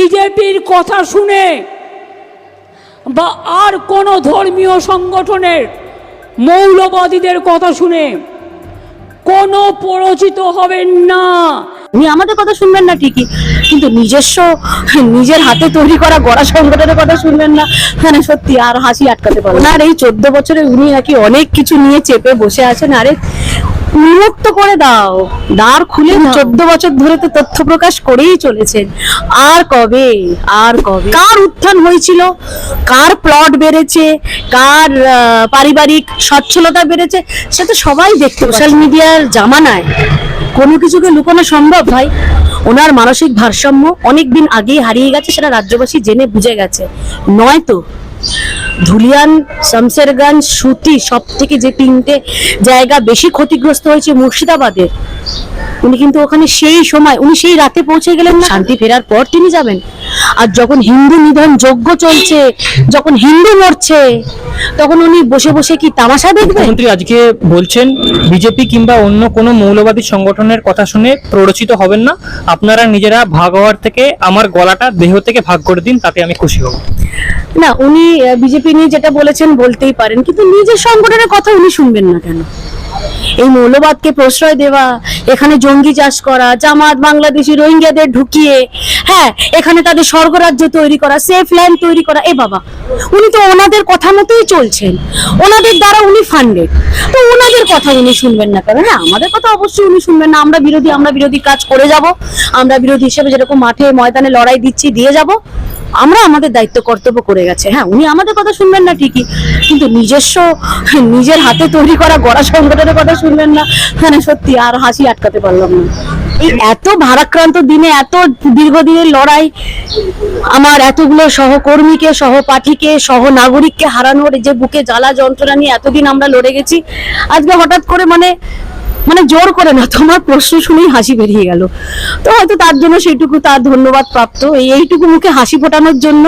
বিজেপির কথা শুনে বা আর কোনো ধর্মীয় সংগঠনের মৌলবাদীদের কথা শুনে কোনো পরিচিত হবেন না। উনি আমাদের কথা শুনবেন না ঠিকই, কিন্তু নিজস্ব, নিজের হাতে তৈরি করা গড়া সংগঠনের কথা শুনবেন না। মানে সত্যি, আর হাসি আটকাতে পারব না। আর এই চোদ্দ বছরে উনি নাকি অনেক কিছু নিয়ে চেপে বসে আছেন। আরে উন্মুক্ত করে দাও। দ্বার খুলে চোদ্দ বছর ধরে তো তথ্য প্রকাশ করেই চলেছেন। আর কবে? আর কবে? কার উত্থান হয়েছিল? কার প্লট বেড়েছে? কার পারিবারিক সচ্ছলতা বেড়েছে? সে তো সবাই দেখতে সোশ্যাল মিডিয়ার জামানায় কোনো কিছুকে লুকানো সম্ভব ভাই। ওনার মানসিক ভারসাম্য অনেক দিন আগেই হারিয়ে গেছে সেটা রাজ্যবাসী জেনে বুঝে গেছে। নয় তো ধুলিয়ান শামসেরগঞ্জ সুতি সব থেকে যে তিনটে জায়গা বেশি ক্ষতিগ্রস্ত হয়েছে মুর্শিদাবাদের উনি কিন্তু ওখানে সেই সময় উনি সেই রাতে পৌঁছে গেলেন না। শান্তি ফেরার পর তিনি যাবেন। আর যখন হিন্দু নিধন যজ্ঞ চলছে যখন হিন্দু মরছে তখন উনি বসে বসে কি তামাশা দেখবেন? মুখ্যমন্ত্রী আজকে বলছেন বিজেপি কিংবা অন্য কোনো মৌলবাদী সংগঠনের কথা শুনে প্ররোচিত হবেন না। আপনারা নিজেরা ভাগ হওয়ার থেকে আমার গলাটা দেহ থেকে ভাগ করে দিন তাতে আমি খুশি হব। না উনি বিজেপি নিয়ে যেটা বলেছেন বলতেই পারেন কিন্তু নিজের সংগঠনের কথা উনি শুনবেন না কেন? এই মৌলবাদকে প্রশ্রয় দেওয়া, এখানে জঙ্গি চাষ করা, জামাত বাংলাদেশি রোহিঙ্গাদের ঢুকিয়ে হ্যাঁ এখানে তাদের স্বর্গরাজ্য তৈরি করা সেফ ল্যান্ড তৈরি করা, এ বাবা। উনি তো ওনাদের কথা মতোই চলছেন। ওনাদের দ্বারা উনি ফান্ডেড তো ওনাদের কথা উনি শুনবেন না কেন? হ্যাঁ আমাদের কথা অবশ্যই উনি শুনবেন না। আমরা বিরোধী আমরা বিরোধী কাজ করে যাব। আমরা বিরোধী হিসেবে যেরকম মাঠে ময়দানে লড়াই দিচ্ছি, দিয়ে যাব। আমরা আমাদের দায়িত্ব কর্তব্য করে গেছে। হ্যাঁ উনি আমাদের কথা শুনবেন না ঠিকই, কিন্তু নিজস্ব, নিজের হাতে তৈরি করা গড়া সংগঠনের কথা শুনবেন না। মানে সত্যি আর হাসি আটকাতে পারলাম না। এই এত ভারাক্রান্ত দিনে, এত দীর্ঘদিনের লড়াই, আমার এতগুলো সহকর্মীকে, সহপাঠীকে সহ নাগরিককে হারানোর যে বুকে জ্বালা যন্ত্রণা নিয়ে এতদিন আমরা লড়ে গেছি, আজকে হঠাৎ করে মানে মানে জোর করে না, তোমার প্রশ্ন শুনেই হাসি বেরিয়ে গেল। তো হয়তো তার জন্য সেইটুকু তার ধন্যবাদ প্রাপ্ত। এই এইটুকু মুখে হাসি ফোটানোর জন্য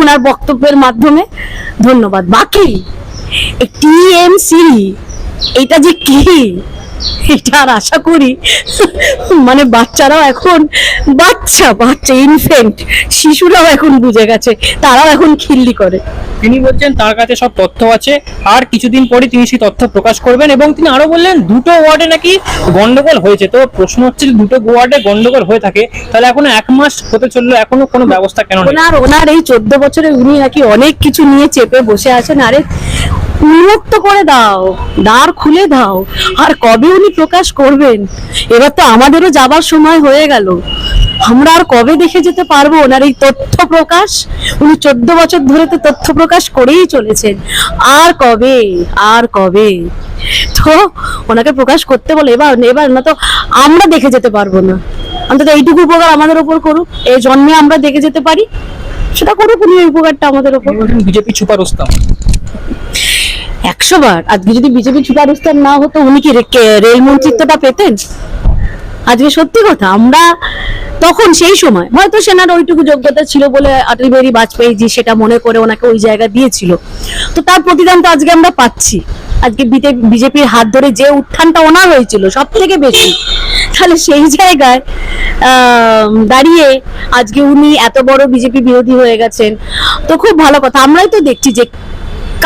ওনার বক্তব্যের মাধ্যমে ধন্যবাদ। বাকি টিএমসি এটা যে কি? এটা আর আশা করি। মানে বাচ্চারাও এখন বাচ্চা বাচ্চা ইনফেন্ট শিশুরাও এখন বুঝে গেছে তারাও এখন খিল্লি করে। তিনি বলছেন তার কাছে সব তথ্য আছে। আর কিছুদিন পরে তিনি সেই তথ্য প্রকাশ করবেন এবং তিনি আরও বললেন দুটো ওয়ার্ডে নাকি গন্ডগোল হয়েছে। তো প্রশ্ন হচ্ছে যে দুটো ওয়ার্ডে গন্ডগোল হয়ে থাকে তাহলে এখনও এক মাস হতে চলল এখনও কোনো ব্যবস্থা কেন ওনার ওনার এই চোদ্দ বছরে উনি নাকি অনেক কিছু নিয়ে চেপে বসে আছেন। আরে উন্মুক্ত করে দাও, দ্বার খুলে দাও। আর কবে উনি প্রকাশ করবেন? এবার তো আমাদেরও যাবার সময় হয়ে গেল। আমরা আর কবে দেখে যেতে পারব ওনার এই তথ্য প্রকাশ? উনি চোদ্দ বছর ধরে তো তথ্য প্রকাশ করেই চলেছেন। আর কবে? আর কবে? তো ওনাকে প্রকাশ করতে বলে এবার এবার না তো আমরা দেখে যেতে পারব না। অন্তত এইটুকু উপকার আমাদের ওপর করুক। এই জন্মে আমরা দেখে যেতে পারি। সেটা করুক উনি উপকারটা আমাদের ওপর। বিজেপি ওস্তাম একশো বার। আজকে যদি বিজেপি না হতো, উনি কি রেল মন্ত্রিত্বটা পেতেন? আজকে সত্যি কথা, আমরা তখন সেই সময়, হয়তো সেনার ওইটুকু যোগ্যতা ছিল বলে অটল বিহারী বাজপেয়ী জি সেটা মনে করে ওনাকে ওই জায়গা দিয়েছিল। তো তার প্রতিদান তো আজকে আমরা পাচ্ছি। আজকে বিজেপির হাত ধরে যে উত্থানটা ওনার হয়েছিল সব থেকে বেশি, তাহলে সেই জায়গায় দাঁড়িয়ে আজকে উনি এত বড় বিজেপি বিরোধী হয়ে গেছেন, তো খুব ভালো কথা। আমরাই তো দেখছি যে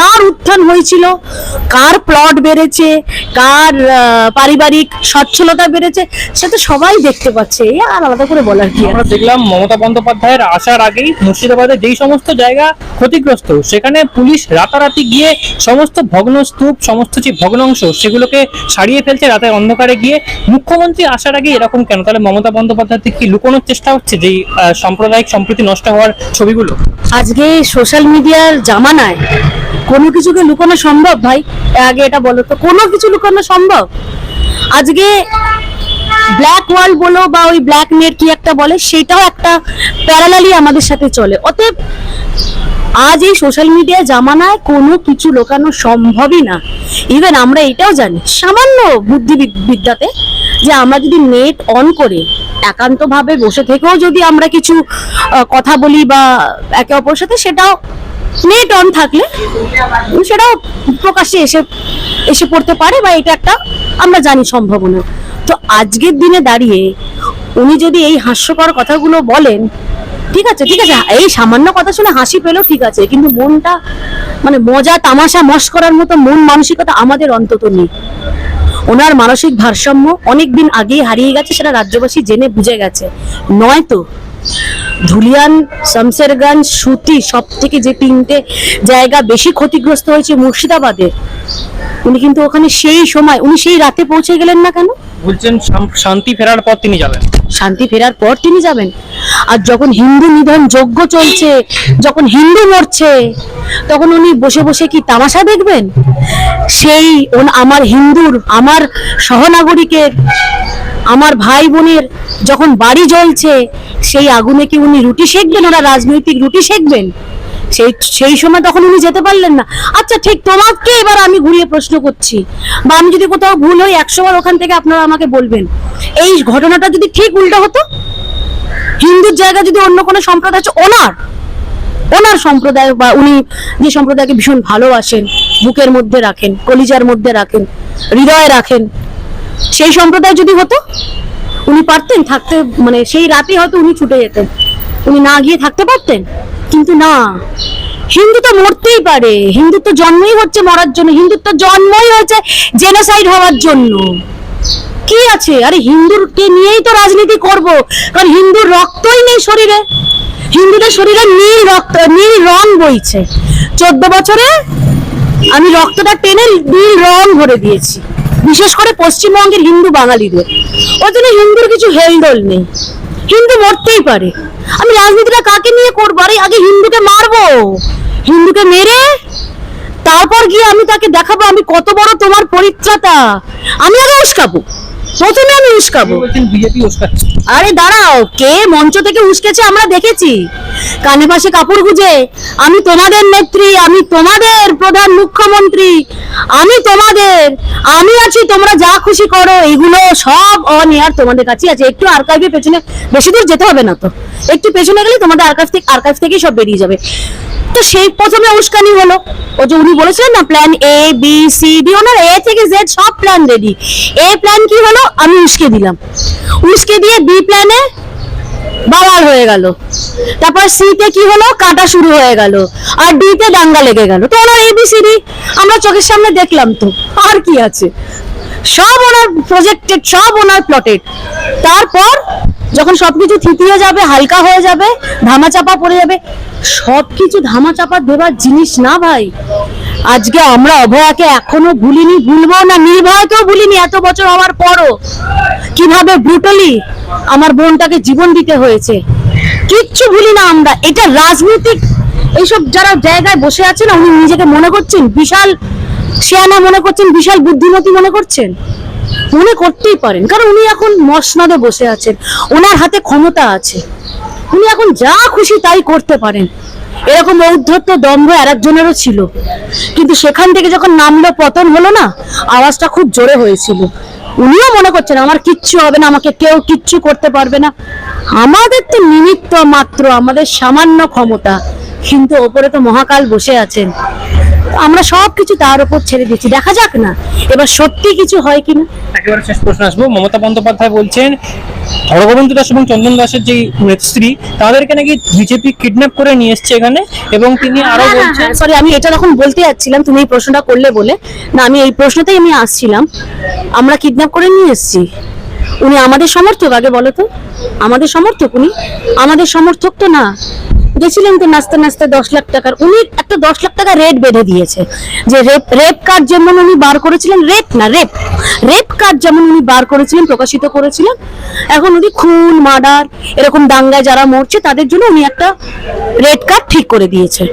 কার উত্থান হয়েছিল? কার প্লট বেড়েছে? কার পারিবারিক সচ্ছলতা বেড়েছে? সেটা সবাই দেখতে পাচ্ছে। এই আর আলাদা করে বলার কি আমরা দেখলাম মমতা বন্দ্যোপাধ্যায়ের আসার আগেই মুর্শিদাবাদে যেই সমস্ত জায়গা ক্ষতিগ্রস্ত সেখানে পুলিশ রাতারাতি গিয়ে সমস্ত ভগ্ন স্তূপ সমস্ত যে ভগ্নাংশ সেগুলোকে সারিয়ে ফেলছে রাতের অন্ধকারে গিয়ে। মুখ্যমন্ত্রী আসার আগে এরকম কেন? তাহলে মমতা বন্দ্যোপাধ্যায় থেকে কি লুকোনোর চেষ্টা হচ্ছে যেই সাম্প্রদায়িক সম্প্রীতি নষ্ট হওয়ার ছবিগুলো? আজকে সোশ্যাল মিডিয়ার জামানায় কোনো কিছুকে লুকানো সম্ভব ভাই? আগে এটা বলো তো, কোনো কিছু লুকানো সম্ভব? আজকে ব্ল্যাক ওয়ার্ল্ড বলো বা ওই ব্ল্যাক নেট কি একটা বলে, সেটাও একটা প্যারালালি আমাদের সাথে চলে। অতএব, আজ এই সোশ্যাল মিডিয়া জামানায় কোনো কিছু লোকানো সম্ভবই না। ইভেন আমরা এটাও জানি, সামান্য বুদ্ধি বিদ্যাতে যে আমরা যদি নেট অন করে, একান্তভাবে বসে থেকেও যদি আমরা কিছু কথা বলি বা একে অপরের সাথে, সেটাও নেট অন থাকলে সেটাও প্রকাশ্যে এসে এসে পড়তে পারে বা এটা একটা আমরা জানি সম্ভাবনা। তো আজকের দিনে দাঁড়িয়ে উনি যদি এই হাস্যকর কথাগুলো বলেন, ঠিক আছে ঠিক আছে, এই সামান্য কথা শুনে হাসি পেলেও ঠিক আছে, কিন্তু মনটা মানে মজা, তামাশা মশ করার মতো মন মানসিকতা আমাদের অন্তত নেই। ওনার মানসিক ভারসাম্য অনেকদিন আগেই হারিয়ে গেছে, সেটা রাজ্যবাসী জেনে বুঝে গেছে। নয়তো ধুলিয়ান শামসেরগঞ্জ সুতি সব থেকে যে তিনটে জায়গা বেশি ক্ষতিগ্রস্ত হয়েছে মুর্শিদাবাদে উনি কিন্তু ওখানে সেই সময় উনি সেই রাতে পৌঁছে গেলেন না কেন? বলছেন শান্তি ফেরার পর তিনি যাবেন। শান্তি ফেরার পর তিনি যাবেন। আর যখন হিন্দু নিধন যজ্ঞ চলছে যখন হিন্দু মরছে তখন উনি বসে বসে কি তামাশা দেখবেন? সেই আমার হিন্দুর আমার সহনাগরিকের আমার ভাই বোনের যখন বাড়ি জ্বলছে, সেই আগুনে কি উনি রুটি সেকবেন ওরা রাজনৈতিক রুটি সেকবেন? সেই সেই সময় তখন উনি যেতে পারলেন না। আচ্ছা ঠিক তোমাকে এবার আমি ঘুরিয়ে প্রশ্ন করছি। বা আমি যদি কোথাও ভুল হই একশো বার ওখান থেকে আপনারা আমাকে বলবেন। এই ঘটনাটা যদি ঠিক উল্টো হতো? হিন্দুর জায়গায় যদি অন্য কোনো সম্প্রদায় আছে, ওনার ওনার সম্প্রদায় বা উনি যে সম্প্রদায়কে ভীষণ ভালোবাসেন, বুকের মধ্যে রাখেন, কলিজার মধ্যে রাখেন, হৃদয়ে রাখেন সেই সম্প্রদায় যদি হতো, উনি পারতেন থাকতে মানে সেই রাতে হয়তো উনি ছুটে যেতেন। উনি না গিয়ে থাকতে পারতেন? কিন্তু না। হিন্দু তো মরতেই পারে। হিন্দু তো জন্মই হচ্ছে মরার জন্য। হিন্দুর তো জন্মই হয়েছে জেনোসাইড হওয়ার জন্য। কি আছে? আরে হিন্দুরকে নিয়েই তো রাজনীতি করব। কারণ হিন্দুর রক্তই নেই শরীরে। হিন্দুদের শরীরে নীল রক্ত, নীল রং বইছে। চোদ্দ বছরে আমি রক্তটা টেনে নীল রং ভরে দিয়েছি। বিশেষ করে পশ্চিমবঙ্গের হিন্দু বাঙালিদের। ওই জন্য হিন্দুর কিছু হেলদোল নেই। হিন্দু মরতেই পারে। আমি রাজনীতিটা কাকে নিয়ে করব? আরে, আগে হিন্দুকে মারবো। হিন্দুকে মেরে তারপর গিয়ে আমি তাকে দেখাবো আমি কত বড় তোমার পরিত্রাতা। আমি আগে উস্কাবো। প্রথমে আমি উস্কাবো। বিজেপি উস্কাচ্ছে। আরে দাঁড়াও কে মঞ্চ থেকে উস্কেছে আমরা দেখেছি। কানে পাশে কাপড় গুজে আমি তোমাদের নেত্রী আমি তোমাদের প্রধান মুখ্যমন্ত্রী আমি তোমাদের আমি আছি তোমরা যা খুশি করো এগুলো সব অনিয়ার তোমাদের কাছে আছে। একটু আর্কাইভে পেছনে বেশি দূর যেতে হবে না তো। একটু পেছনে গেলে তোমাদের আর্কাইভ থেকে আর্কাইভ থেকেই সব বেরিয়ে যাবে। তো সেই প্রথমে উস্কানি হলো। ও যে উনি বলেছিলেন না plan A B C D owner A থেকে জেড সব প্ল্যান রেডি এ প্ল্যান কি হলো? আমি উস্কে দিলাম। উস্কে দিয়ে বি প্ল্যানে বাওয়াল হয়ে গেল। তারপর সি তে কি হলো? কাটা শুরু হয়ে গেল। আর ডি তে দাঙ্গা লেগে গেল। তো ওনার এবিসিডি আমরা চোখের সামনে দেখলাম তো, আর কি আছে? সব ওনার প্রজেক্টেড সব ওনার প্লটেড তারপর যখন সবকিছু থিতিয়ে যাবে, হালকা হয়ে যাবে, ধামাচাপা পড়ে যাবে, সবকিছু ধামাচাপা দেবার জিনিস না ভাই। আজকে আমরা অভয়াকে এখনও ভুলিনি, ভুলবো না, নির্ভয়কেও ভুলিনি এত বছর হওয়ার পরও। কীভাবে ব্রুটালি আমার বোনটাকে জীবন দিতে হয়েছে। কিচ্ছু ভুলি না আমরা, এটা রাজনৈতিক, এইসব যারা জায়গায় বসে আছেন, উনি নিজেকে মনে করছেন? বিশাল শেয়ানা মনে করছেন, বিশাল বুদ্ধিমতী মনে করছেন? মনে করতেই পারেন। কারণ উনি এখন মসনদে বসে আছেন। ওনার হাতে ক্ষমতা আছে। উনি এখন যা খুশি তাই করতে পারেন। এরকম ঔদ্ধত্য দম্ভ আর একজনেরও ছিল। কিন্তু সেখান থেকে যখন নামলো, পতন হলো না, আওয়াজটা খুব জোরে হয়েছিল। উনিও মনে করছেন, আমার কিচ্ছু হবে না, আমাকে কেউ কিচ্ছু করতে পারবে না। আমাদের তো নিমিত্ত মাত্র, আমাদের সামান্য ক্ষমতা। কিন্তু ওপরে তো মহাকাল বসে আছেন। আমরা সব কিছু তার উপর ছেড়ে দিচ্ছি দেখা যাক না এবার সত্যি কিছু হয় কিনা। একেবারে শেষ প্রশ্ন আসব। মমতা বন্দ্যোপাধ্যায় বলছেন হরগোবিন্দ দাস এবং চন্দন দাসের যে স্ত্রী তাদেরকে নাকি বিজেপি কিডন্যাপ করে নিয়ে এসছে এখানে এবং তিনি আরও বলছেন সরি আমি এটা তখন বলতে যাচ্ছিলাম তুমি এই প্রশ্নটা করলে বলে। না আমি এই প্রশ্নতেই আমি আসছিলাম। আমরা কিডন্যাপ করে নিয়ে এসেছি। উনি আমাদের সমর্থক আগে বলো তো। আমাদের সমর্থক উনি? আমাদের সমর্থক তো না। গেছিলেন তো নাচতে নাচতে দশ লাখ টাকার, উনি একটা দশ লাখ টাকা রেট বেঁধে দিয়েছে। যে রেপ রেপ কার্ড যেমন উনি বার করেছিলেন রেপ না রেপ রেপ কার্ড যেমন উনি বার করেছিলেন, প্রকাশিত করেছিলেন, এখন উনি খুন, মার্ডার, এরকম দাঙ্গায় যারা মরছে, তাদের জন্য উনি একটা রেড কার্ড ঠিক করে দিয়েছে।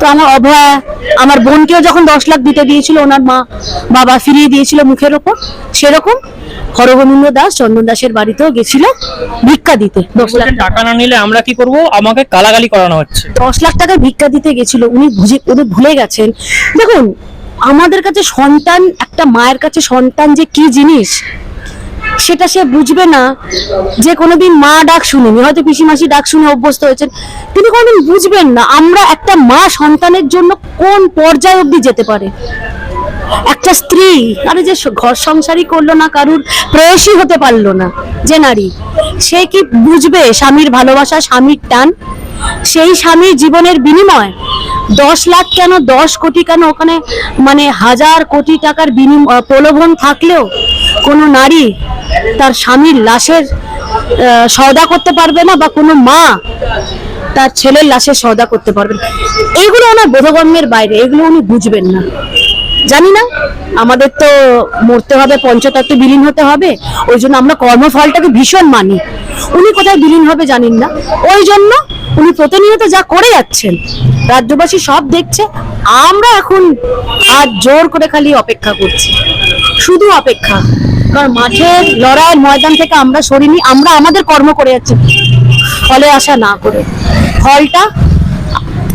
তো আমার অভয়া, আমার বোনকেও যখন দশ লাখ দিতে দিয়েছিল, ওনার মা বাবা ফিরিয়ে দিয়েছিল মুখের ওপর, সেরকম হরগোবিন্দ দাস, চন্দন দাসের বাড়িতেও গেছিল ভিক্ষা দিতে টাকা না নিলে আমরা কি করব? আমাকে গালাগালি করানো হচ্ছে। দশ লাখ টাকা ভিক্ষা দিতে গেছিল, উনি বুঝে উনি ভুলে গেছেন। দেখুন, আমাদের কাছে সন্তান, একটা মায়ের কাছে সন্তান যে কি জিনিস, সেটা সে বুঝবে না। যে কোনোদিন মা ডাক শুনেনি, হয়তো পিসিমাসি ডাক শুনে অভ্যস্ত হয়েছেন। তিনি কোনোদিন বুঝবেন না আমরা একটা মা সন্তানের জন্য কোন পর্যায় অবধি যেতে পারে। একটা স্ত্রী, আরে যে ঘর সংসারই করল না, কারুর প্রেয়সী হতে পারল না, যে নারী, সে কি বুঝবে স্বামীর ভালোবাসা, স্বামীর টান? সেই স্বামীর জীবনের বিনিময় দশ লাখ কেন, দশ কোটি কেন? ওখানে মানে হাজার কোটি টাকার বিনিময় প্রলোভন থাকলেও কোনো নারী তার স্বামীর লাশের সওদা করতে পারবে না বা কোনো মা তার ছেলের লাশের সওদা করতে পারবেন এগুলো ওনার বোধগম্যের বাইরে, এগুলো উনি বুঝবেন না। জানি না, আমাদের তো মরতে হবে, পঞ্চতত্ত্ব বিলীন হতে হবে, ওই জন্য আমরা কর্মফলটাকে ভীষণ মানি। উনি কোথায় বিলীন হবে জানেন না? ওই জন্য উনি প্রতিনিয়ত যা করে যাচ্ছেন রাজ্যবাসী সব দেখছে আমরা এখন আর জোর করে খালি অপেক্ষা করছি। শুধু অপেক্ষা কারণ মাঠের লড়াইয়ের ময়দান থেকে আমরা সরিনি আমরা আমাদের কর্ম করে যাচ্ছি। ফলে আশা না করে ফলটা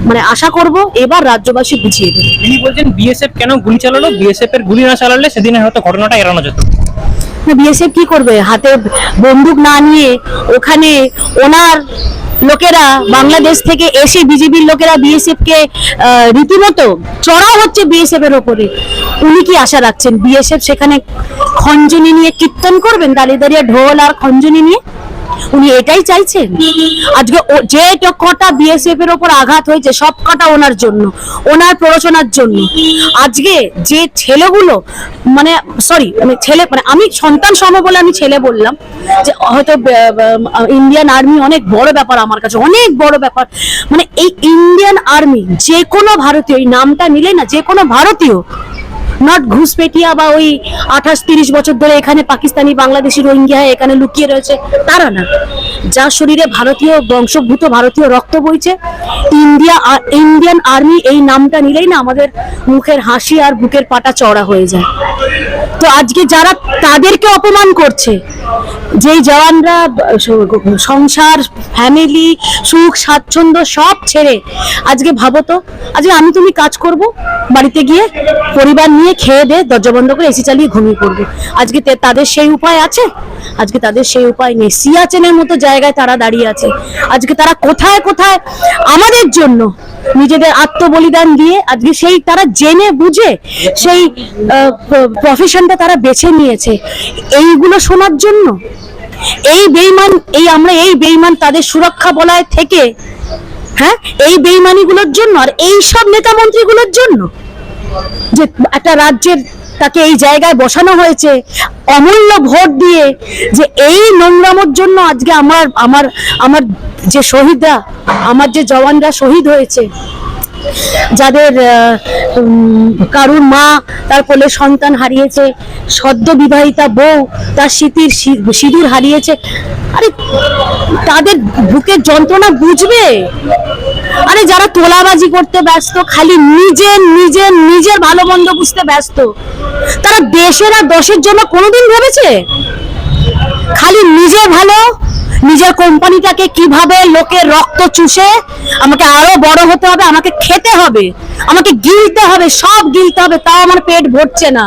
মানে আশা করব এবার রাজ্যবাসী বুঝিয়ে দেবে। তিনি বলছেন বিএসএফ কেন গুলি চালালো? বিএসএফ এর গুলি না চালালে সেদিনে হয়তো ঘটনাটা এড়ানো যেত। বিএসএফ কি করবে? হাতে বন্দুক না নিয়ে ওখানে ওনার লোকেরা বাংলাদেশ থেকে এসে বিজেপির লোকেরা বিএসএফ কে আহ, রীতিমতো চড়াও হচ্ছে বিএসএফ এর ওপরে। উনি কি আশা রাখছেন? বিএসএফ সেখানে খঞ্জনি নিয়ে কীর্তন করবেন? দাঁড়িয়ে দাঁড়িয়ে ঢোল আর খঞ্জনি নিয়ে? উনি এটাই চাইছেন? আজকে যে কটা বিএসএফ এর ওপর আঘাত হয়েছে, সব কটা ওনার জন্য, ওনার প্ররোচনার জন্য। আজকে যে ছেলেগুলো মানে সরি মানে ছেলে মানে আমি সন্তান সম বলে আমি ছেলে বললাম, যে হয়তো ইন্ডিয়ান আর্মি অনেক বড় ব্যাপার আমার কাছে, অনেক বড় ব্যাপার। মানে এই ইন্ডিয়ান আর্মি যে কোনো ভারতীয়, এই নামটা নিলে না, যে কোনো ভারতীয় নট ঘুষপেটিয়া বা ওই আঠাশ তিরিশ বছর ধরে এখানে পাকিস্তানি, বাংলাদেশি রোহিঙ্গা এখানে লুকিয়ে রয়েছে, তারা না। যার শরীরে ভারতীয় বংশভূত ভারতীয় রক্ত বইছে, ইন্ডিয়া ইন্ডিয়ান আর্মি এই নামটা নিলেই না আমাদের মুখের হাসি আর বুকের পাটা চড়া হয়ে যায়। তো আজকে যারা তাদেরকে অপমান করছে, যেই জওয়ানরা, সংসার ফ্যামিলি সুখ, স্বাচ্ছন্দ্য সব ছেড়ে আজকে ভাবো তো, আজকে আমি তুমি কাজ করব, বাড়িতে গিয়ে পরিবার নিয়ে খেয়ে দে, দরজা বন্ধ করে এসি চালিয়ে ঘুমিয়ে পড়বে। আজকে তাদের সেই উপায় আছে? আজকে তাদের সেই উপায় নেই। সিয়াচেনের মতো জায়গায় তারা দাঁড়িয়ে আছে। আজকে তারা কোথায় কোথায়? আমাদের জন্য নিজেদের আত্মবলিদান দিয়ে আজকে সেই তারা জেনে বুঝে সেই প্রফেশনটা তারা বেছে নিয়েছে। এইগুলো শোনার জন্য এই বেইমান এই আমরা এই বেইমান তাদের সুরক্ষা বলায় থেকে হ্যাঁ? এই বেইমানিগুলোর জন্য আর এই সব নেতা মন্ত্রীগুলোর জন্য যে একটা রাজ্যের তাকে এই জায়গায় বসানো হয়েছে, অমূল্য ভোট দিয়ে যে এই নোংরামোর জন্য আজকে আমার আমার আমার যে শহীদরা, আমার যে জওয়ানরা শহীদ হয়েছে, যাদের কারুর মা তার কোলে সন্তান হারিয়েছে, সদ্য বিবাহিতা বউ তার স্মৃতির সিঁদুর হারিয়েছে, আরে তাদের বুকের যন্ত্রণা বুঝবে? আরে যারা তোলাবাজি করতে ব্যস্ত, খালি নিজের নিজের নিজের ভালো মন্দ বুঝতে ব্যস্ত। তারা দেশের আর দশের জন্য কোনোদিন ভেবেছে? খালি নিজে ভালো, নিজের কোম্পানিটাকে কীভাবে লোকের রক্ত চুষে, আমাকে আরও বড় হতে হবে, আমাকে খেতে হবে, আমাকে গিলতে হবে, সব গিলতে হবে, তাও আমার পেট ভরছে না।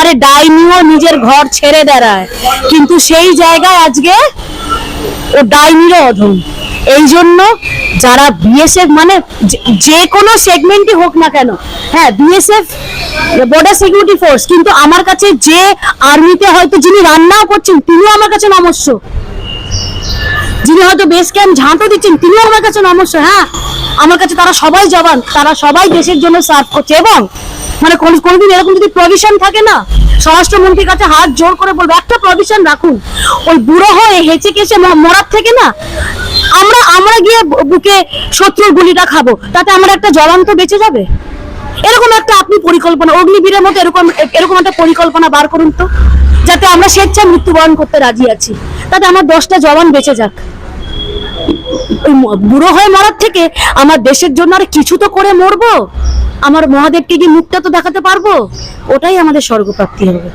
আরে ডাইনিও নিজের ঘর ছেড়ে দাঁড়ায় কিন্তু সেই জায়গায় আজকে ও ডাইনিরও অধম। এই জন্য যারা বিএসএফ মানে যে- কোনো সেগমেন্টই হোক না কেন হ্যাঁ বিএসএফ বর্ডার সিকিউরিটি ফোর্স কিন্তু আমার কাছে যে আর্মিতে হয়তো যিনি রান্নাও করছেন, তিনিও আমার কাছে নমস্য। যিনি হয়তো বেস ক্যাম্প ঝাঁটো দিচ্ছেন, তিনিও আমার কাছে নমস্য হ্যাঁ। আমার কাছে তারা সবাই জবান, তারা সবাই দেশের জন্য সার্ভ করছে এবং মানে কোন- কোনোদিন এরকম যদি প্রভিশন থাকে না, স্বরাষ্ট্রমন্ত্রীর কাছে হাত জোর করে বলব, একটা প্রভিশন রাখুন। ওই বুড়ো হয়ে হেঁচে কেসে মরার থেকে না আমরা আমরা গিয়ে বুকে শত্রুর গুলিটা খাব। তাতে আমার একটা জওয়ান তো বেঁচে যাবে? এরকম একটা আপনি পরিকল্পনা, অগ্নিবীরের মতো এরকম এরকম একটা পরিকল্পনা বার করুন তো, যাতে আমরা স্বেচ্ছায় মৃত্যুবরণ করতে রাজি আছি। তাতে আমার দশটা জওয়ান বেঁচে যাক। বুড়ো হয়ে মরার থেকে আমার দেশের জন্য আর কিছু তো করে মরবো? আমার মহাদেবকে কি মুখটা তো দেখাতে পারব? ওটাই আমাদের স্বর্গপ্রাপ্তি হবে।